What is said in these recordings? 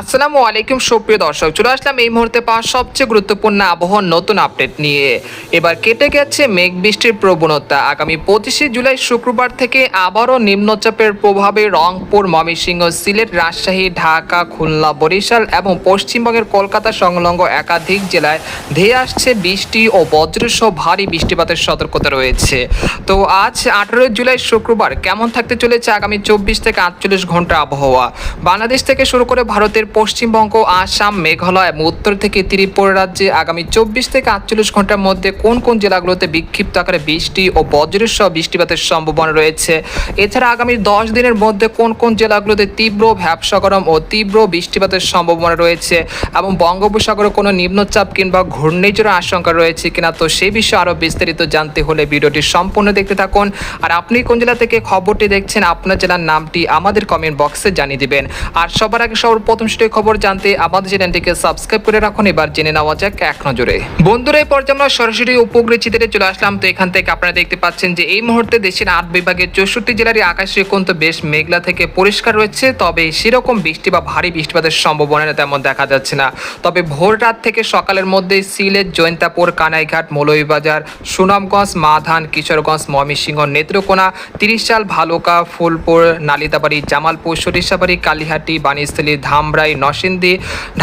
আসসালামু আলাইকুম, সুপ্রিয় দর্শক। চলে আসলাম এই মুহূর্তে পাওয়া সবচেয়ে গুরুত্বপূর্ণ আবহাওয়ার নতুন আপডেট নিয়ে। এবার কেটে গেছে মেঘ বৃষ্টির প্রবণতা। আগামী পঁচিশে জুলাই শুক্রবার থেকে আবারও নিম্নচাপের প্রভাবে রংপুর, ময়মনসিংহ, সিলেট, রাজশাহী, ঢাকা, খুলনা, বরিশাল এবং পশ্চিমবঙ্গের কলকাতা সংলগ্ন একাধিক জেলায় ধেয়ে আসছে বৃষ্টি ও বজ্রসহ ভারী বৃষ্টিপাতের সতর্কতা রয়েছে। তো আজ আঠারোই জুলাই শুক্রবার কেমন থাকতে চলেছে আগামী চব্বিশ থেকে আটচল্লিশ ঘণ্টা আবহাওয়া? বাংলাদেশ থেকে শুরু করে ভারতের পশ্চিমবঙ্গ, আসাম, মেঘালয় এবং উত্তর থেকে ত্রিপুরা রাজ্যে আগামী চব্বিশ থেকে আটচল্লিশ ঘণ্টার মধ্যে কোন কোন জেলাগুলোতে বিক্ষিপ্ত আকারে বৃষ্টি ও বজ্রসহ বৃষ্টিপাতের সম্ভাবনা রয়েছে? এছাড়া আগামী দশ দিনের মধ্যে কোন কোন জেলাগুলোতে তীব্র ভ্যাবসা গরম ও তীব্র বৃষ্টিপাতের সম্ভাবনা রয়েছে? এবং বঙ্গোপসাগরে কোনো নিম্নচাপ কিংবা ঘূর্ণিঝড়ের আশঙ্কা রয়েছে কিনা? তো সেই বিষয়ে আরও বিস্তারিত জানতে হলে ভিডিওটি সম্পূর্ণ দেখতে থাকুন। আর আপনি কোন জেলা থেকে খবরটি দেখছেন, আপনার জেলার নামটি আমাদের কমেন্ট বক্সে জানিয়ে দিবেন। আর সবার আগে সবার প্রথম খবর জানতে আমাদের চ্যানেলটিকে সাবস্ক্রাইব করে রাখুন। এবার জেনে নেওয়া যাক এক নজরে। বন্ধুরা এই পর্যায়ে আমরা সরাসরি উপগ্রহ চিত্রে চলে আসলাম, তো এখান থেকে আপনারা দেখতে পাচ্ছেন যে এই মুহূর্তে দেশের আট বিভাগের চৌষট্টি জেলারই আকাশে কিন্তু বেশ মেঘলা থেকে পরিষ্কার রয়েছে। তবে সেরকম বৃষ্টি বা ভারী বৃষ্টিপাতের সম্ভাবনা তেমন দেখা যাচ্ছে না। তবে ভোর রাত থেকে সকালের মধ্যে সিলেট, জৈন্তাপুর, কানাইঘাট, মৌলভীবাজার, সুনামগঞ্জ, মাধান, কিশোরগঞ্জ, ময়মনসিংহ, নেত্রকোনা তিরিশাল ভালুকা, ফুলপুর, নালিতাবাড়ি, জামালপুর, সরিষাবাড়ি, কালীহাটি বানিস্থলী ধামরাই নরসিংদী,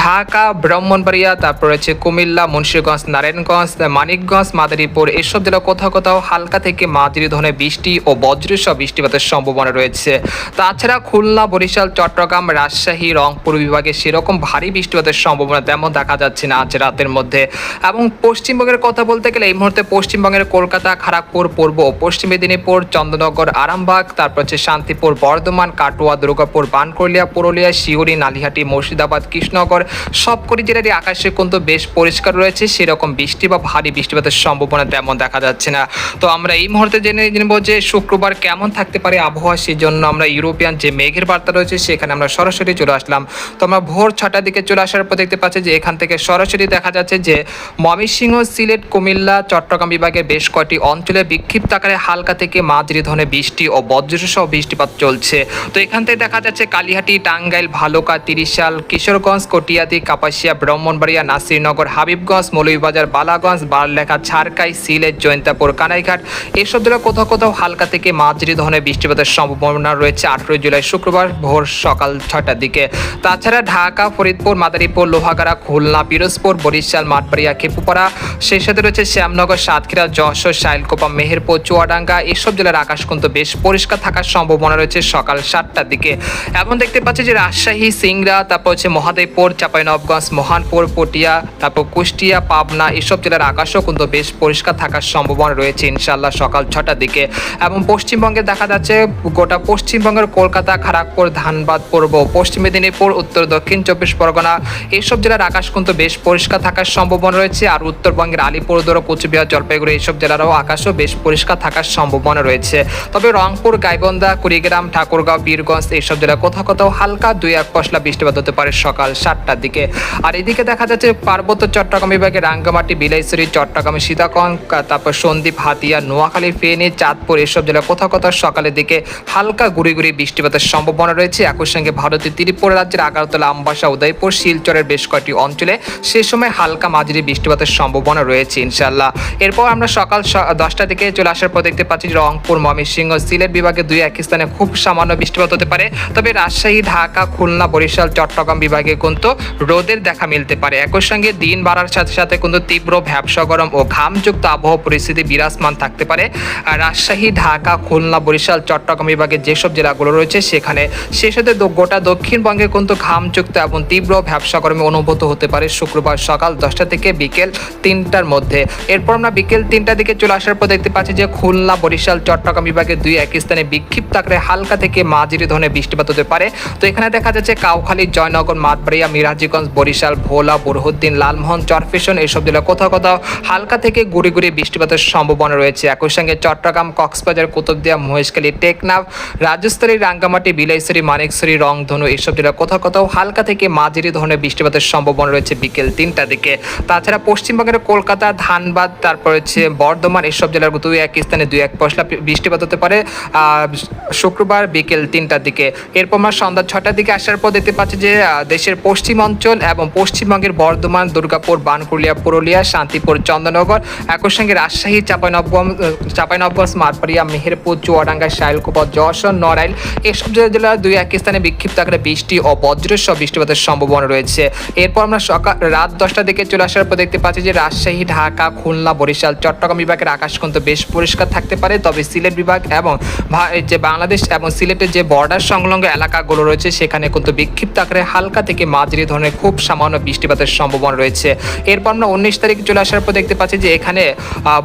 ঢাকা, ব্রাহ্মণবাড়িয়া, তারপর রয়েছে কুমিল্লা, মুন্সিগঞ্জ, নারায়ণগঞ্জ, মানিকগঞ্জ, মাদারীপুর, এসব জেলা কোথাও কোথাও হালকা থেকে মাঝারি ধরনের বৃষ্টি ও বজ্রসহ বৃষ্টিপাতের সম্ভাবনা রয়েছে। তাছাড়া খুলনা, বরিশাল, চট্টগ্রাম, রাজশাহী, রংপুর বিভাগে সেরকম ভারী বৃষ্টিপাতের সম্ভাবনা তেমন দেখা যাচ্ছে না আজ রাতের মধ্যে। এবং পশ্চিমবঙ্গের কথা বলতে গেলে এই মুহূর্তে পশ্চিমবঙ্গের কলকাতা খড়গপুর পূর্ব পশ্চিম মেদিনীপুর চন্দ্রনগর আরামবাগ, তারপর হচ্ছে শান্তিপুর, বর্ধমান, কাটোয়া, দুর্গাপুর, বানকলিয়া, পুরুলিয়া শিউরি নালিহাটি মুর্শিদাবাদ, কৃষ্ণনগর, সবকটি জেলারই আকাশে কিন্তু বেশ পরিষ্কার রয়েছে। সেরকম বৃষ্টি বা ভারী বৃষ্টিপাতের সম্ভাবনা তেমন দেখা যাচ্ছে না। তো আমরা এই মুহূর্তে জেনে নেব যে শুক্রবার কেমন থাকতে পারে আবহাওয়া সেই জন্য আমরা ইউরোপিয়ান যে মেঘের বার্তা রয়েছে, সেখানে আমরা সরাসরি চলে আসলাম। তো আমরা ভোর ছটার দিকে চলে আসার পর দেখতে পাচ্ছি যে এখান থেকে সরাসরি দেখা যাচ্ছে যে ময়মনসিংহ, সিলেট, কুমিল্লা, চট্টগ্রাম বিভাগের বেশ কয়েকটি অঞ্চলে বিক্ষিপ্ত আকারে হালকা থেকে মাঝারি ধরনের বৃষ্টি ও বজ্রসহ বৃষ্টিপাত চলছে। তো এখান থেকে দেখা যাচ্ছে কালিহাটি, টাঙ্গাইল, ভালুকা তিরিশাল কিশোরগঞ্জ, কটিয়াদি, কাপাসিয়া, ব্রাহ্মণবাড়িয়া, নাসিরনগর, হাবিবগঞ্জ, মৌলভীবাজার, বালাগঞ্জ, বারলেখা ছাড়কাই সিলেট জৈন্তাপুর কানাইঘাট এসব জেলা কোথাও কোথাও হালকা থেকে মাঝারি ধরনের বৃষ্টিপাতের সম্ভাবনা রয়েছে আঠেরোই জুলাই শুক্রবার ভোর সকাল ছটার দিকে। তাছাড়া ঢাকা, ফরিদপুর, মাদারীপুর, লোহাগাড়া, খুলনা, পিরোজপুর, বরিশাল, মাঠবাড়িয়া, খেপুপাড়া, সেই সাথে রয়েছে শ্যামনগর, সাতক্ষীরা, যশোর, শাইলকোপা, মেহেরপুর, চুয়াডাঙ্গা এসব জেলার আকাশ কিন্তু বেশ পরিষ্কার থাকার সম্ভাবনা রয়েছে সকাল সাতটার দিকে। এবং দেখতে পাচ্ছি যে রাজশাহী, সিংড়া তারপর হচ্ছে মহাদেবপুর চাঁপাইনবগঞ্জ মহানপুর, পটিয়া, তারপর কুষ্টিয়া, পাবনা, এসব জেলার আকাশও কিন্তু বেশ পরিষ্কার থাকার সম্ভাবনা রয়েছে ইনশাল্লাহ সকাল ছটার দিকে। এবং পশ্চিমবঙ্গে দেখা যাচ্ছে গোটা পশ্চিমবঙ্গের কলকাতা খড়গপুর ধানবাদ, পূর্ব, পশ্চিম মেদিনীপুর, উত্তর, দক্ষিণ চব্বিশ পরগনা এইসব জেলার আকাশ কিন্তু বেশ পরিষ্কার থাকার সম্ভাবনা রয়েছে। আর উত্তরবঙ্গের আলিপুরদুয়ার, কোচবিহার, জলপাইগুড়ি এইসব জেলারও আকাশও বেশ পরিষ্কার থাকার সম্ভাবনা রয়েছে। তবে রংপুর, গাইবন্ধা, কুড়িগ্রাম, ঠাকুরগাঁও, বীরগঞ্জ এইসব জেলা কোথাও কোথাও হালকা দুই এক পশলা বৃষ্টিপাত হতে পারে সকাল সাতটার দিকে। আর এদিকে দেখা যাচ্ছে পার্বত্য চট্টগ্রাম বিভাগে রাঙ্গামাটি, বিলাইছড়ি, চট্টগ্রাম সীতাকন তারপর সন্দ্বীপ, হাতিয়া, নোয়াখালী, ফেনী, চাঁদপুর এসব জেলা কোথাও কোথাও সকালের দিকে হালকা গুড়ি গুড়ি বৃষ্টিপাতের সম্ভাবনা রয়েছে। একই সঙ্গে ভারতের ত্রিপুরা রাজ্যের আগারতলা, আমবাসা, উদয়পুর, শিলচরের বেশ কয়েকটি অঞ্চলে সে সময় হালকা মাঝারি বৃষ্টিপাতের সম্ভাবনা রয়েছে ইনশাল্লাহ এরপর আমরা সকাল দশটা থেকে চলে আসার পর দেখতে পাচ্ছি রংপুর, ময়মনসিংহ, সিলেট বিভাগে দুই এক স্থানে খুব সামান্য বৃষ্টিপাত হতে পারে। তবে রাজশাহী, ঢাকা, খুলনা, বরিশাল চট্টগ্রাম বিভাগে কিন্তু রোদের দেখা মিলতে পারে। একই সঙ্গে দিন বাড়ার সাথে সাথে কিন্তু তীব্র ভ্যাবসা গরম ও ঘামযুক্ত আবহাওয়া পরিস্থিতি বিরাজমান থাকতে পারে। রাজশাহী, ঢাকা, খুলনা, বরিশাল, চট্টগ্রাম বিভাগে যেসব জেলাগুলো রয়েছে, সেখানে সে সাথে গোটা দক্ষিণবঙ্গে কিন্তু ঘামযুক্ত এবং তীব্র ভ্যাবসা গরমে অনুভূত হতে পারে শুক্রবার সকাল দশটা থেকে বিকেল তিনটার মধ্যে। এরপর আমরা বিকেল তিনটার দিকে চলে আসার পর দেখতে পাচ্ছি যে খুলনা, বরিশাল, চট্টগ্রাম বিভাগে দুই এক স্থানে বিক্ষিপ্ত আকারে হালকা থেকে মাঝারি ধরনের বৃষ্টিপাত হতে পারে। তো এখানে দেখা যাচ্ছে কাউখালী জয়নগর মাতবাড়িয়া মিরাজিগঞ্জ, বরিশাল, ভোলা, বুরহুদ্দিন, লালমোহন চরফেশন এইসব জেলা কোথাও কোথাও হালকা থেকে গুড়ি গুড়ি বৃষ্টিপাতের সম্ভাবনা রয়েছে। একই সঙ্গে চট্টগ্রাম, কক্সবাজার, কুতুবদিয়া, মহেশখালী, টেকনাফ রাজস্থলী রাঙ্গামাটি, বিলাইছড়ি, মানিকছড়ি, রংধনু এইসব জেলা কোথাও কোথাও হালকা থেকে মাঝারি ধরনের বৃষ্টিপাতের সম্ভাবনা রয়েছে বিকেল তিনটার দিকে। তাছাড়া পশ্চিমবঙ্গের কলকাতা, ধানবাদ, তারপর হচ্ছে বর্ধমান এসব জেলার দুই এক স্থানে দুই এক পশলা বৃষ্টিপাত হতে পারে। শুক্রবার বিকেল তিনটার দিকে। এরপর আমরা সন্ধ্যা ছটার দিকে আসার পর দেখতে পাচ্ছি যে দেশের পশ্চিমাঞ্চল এবং পশ্চিমবঙ্গের বর্ধমান, দুর্গাপুর বানকুলিয়া পুরুলিয়া, শান্তিপুর, চন্দ্রনগর, একই সঙ্গে রাজশাহী চাঁপাইনবগঞ্জ চাঁপাইনবগঞ্জ মারপাড়িয়া মেহেরপুর, চুয়াডাঙ্গা, শাইলকুপা, যশোর, নড়াইল এসব জেলার দুই এক স্থানে বিক্ষিপ্ত আকারে বৃষ্টি ও বজ্রসহ বৃষ্টিপাতের সম্ভাবনা রয়েছে। এরপর আমরা সকাল রাত দশটার দিকে চলে আসার পর দেখতে পাচ্ছি যে, রাজশাহী, ঢাকা, খুলনা, বরিশাল, চট্টগ্রাম বিভাগের আকাশ কিন্তু বেশ পরিষ্কার থাকতে পারে। তবে সিলেট বিভাগ এবং যে বাংলাদেশ এবং সিলেটের যে বর্ডার সংলগ্ন এলাকাগুলো রয়েছে, সেখানে কিন্তু বিক্ষিপ্ত আকারে হালকা থেকে মাঝারি ধরনের খুব সামান্য বৃষ্টিপাতের সম্ভাবনা রয়েছে। এরপর আমরা উনিশ তারিখ চলে আসার পর দেখতে পাচ্ছি যে এখানে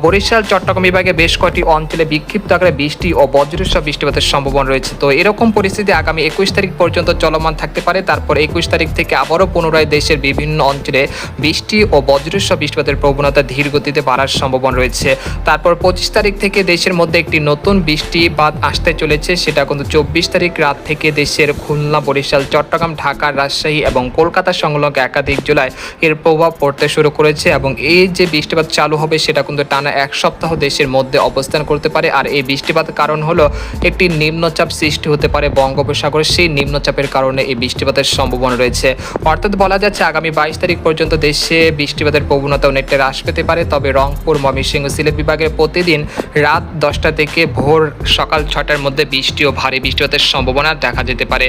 বরিশাল, চট্টগ্রাম বিভাগে বেশ কয়েকটি অঞ্চলে বিক্ষিপ্ত আকারে বৃষ্টি ও বজ্রসহ বৃষ্টিপাতের সম্ভাবনা রয়েছে। তো এরকম পরিস্থিতি আগামী একুশ তারিখ পর্যন্ত চলমান থাকতে পারে। তারপর একুশ তারিখ থেকে আবারও পুনরায় দেশের বিভিন্ন অঞ্চলে বৃষ্টি ও বজ্রসহ বৃষ্টিপাতের প্রবণতা ধীর গতিতে বাড়ার সম্ভাবনা রয়েছে। তারপর পঁচিশ তারিখ থেকে দেশের মধ্যে একটি নতুন বৃষ্টিপাত আসতে চলেছে। সেটা কিন্তু চব্বিশ তারিখ রাত থেকে দেশের খুলনা, বরিশাল, চট্টগ্রাম ঢাকা রাজশাহী এবং কলকাতা সংলগ্ন একাধিক জেলায় এর প্রভাব পড়তে শুরু করেছে এবং এই যে বৃষ্টিপাত চালু হবে সেটা কিন্তু টানা এক সপ্তাহ দেশের মধ্যে অবস্থান করতে পারে। আর এই বৃষ্টিপাতের কারণ হলো একটি নিম্নচাপ সৃষ্টি হতে পারে বঙ্গোপসাগরে। সেই নিম্নচাপের কারণে এই বৃষ্টিপাতের সম্ভাবনা রয়েছে। অর্থাৎ বলা যাচ্ছে, আগামী বাইশ তারিখ পর্যন্ত দেশে বৃষ্টিপাতের প্রবণতা অনেকটা হ্রাস পেতে পারে। তবে রংপুর, ময়মনসিংহ, সিলেট বিভাগে প্রতিদিন রাত দশটা থেকে ভোর সকাল ছটার মধ্যে বৃষ্টি ও ভারী বৃষ্টিপাতের সম্ভাবনা দেখা যেতে পারে।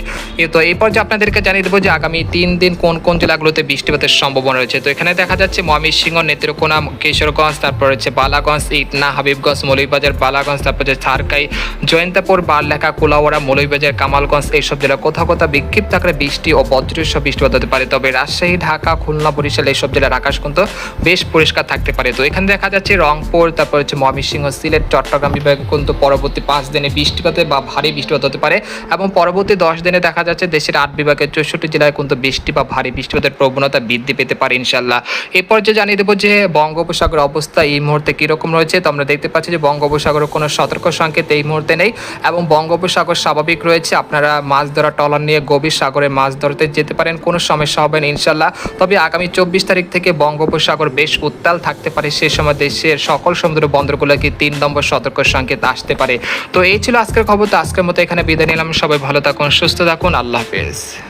তো এই পর্যায়ে আপনাদেরকে জানিয়ে দেবো যে আগামী তিন দিন কোন কোন জেলাগুলোতে বৃষ্টিপাতের সম্ভাবনা রয়েছে। তো এখানে দেখা যাচ্ছে ময়মনসিংহ, নেত্রকোনা, কিশোরগঞ্জ, তারপর রয়েছে বালাগঞ্জ, ইটনা, হাবিবগঞ্জ, মৌলভীবাজার, বালাগঞ্জ, তারপর হচ্ছে ছারকাই জয়ন্তাপুর, বারলেখা, কুলাওয়াড়া, মৌলভীবাজার, কামালগঞ্জ এইসব জেলা কোথাও কোথাও বিক্ষিপ্ত আকারে বৃষ্টি ও বজ্রসহ বৃষ্টিপাত হতে পারে। তবে রাজশাহী, ঢাকা, খুলনা, বরিশাল এইসব জেলার আকাশ কিন্তু বেশ পরিষ্কার থাকতে পারে। তো এখানে দেখা যাচ্ছে রংপুর, তারপর হচ্ছে ময়মনসিংহ, সিলেট, চট্টগ্রাম বিভাগে কিন্তু পরবর্তী পাঁচ দিনে বৃষ্টিপাতে বা ভারী বৃষ্টিপাত হতে পারে এবং পরবর্তী দশ দিনে দেখা যাচ্ছে দেশের আট বিভাগের চৌষট্টি জেলায় কিন্তু বৃষ্টি বা ভারী বৃষ্টিপাতের প্রবণতা বৃদ্ধি পেতে পারে ইনশাল্লাহ এরপর যে জানিয়ে দেবো যে বঙ্গোপসাগর অবস্থা এই মুহূর্তে কীরকম রয়েছে। তো আমরা দেখতে পাচ্ছি যে বঙ্গোপসাগরের কোনো সতর্ক সংকেত এই মুহূর্তে নেই এবং বঙ্গোপসাগর স্বাভাবিক রয়েছে। আপনারা মাছ ধরা টলার নিয়ে গভীর সাগরে মাছ ধরতে যেতে পারেন, কোনো সমস্যা হবে না ইনশাল্লাহ তবে আগামী চব্বিশ তারিখ থেকে বঙ্গোপসাগর বেশ উত্তাল থাকতে পারে। সে সময় দেশের সকল সমুদ্র বন্দরগুলোকে তিন নম্বর সতর্ক সংকেত আসতে পারে। তো এই ছিল আজকের খবর। তো আজকের মতো এখানে বিদায় নিলাম। সবাই ভালো থাকুন, সুস্থ থাকুন। আল্লাহ হাফেজ।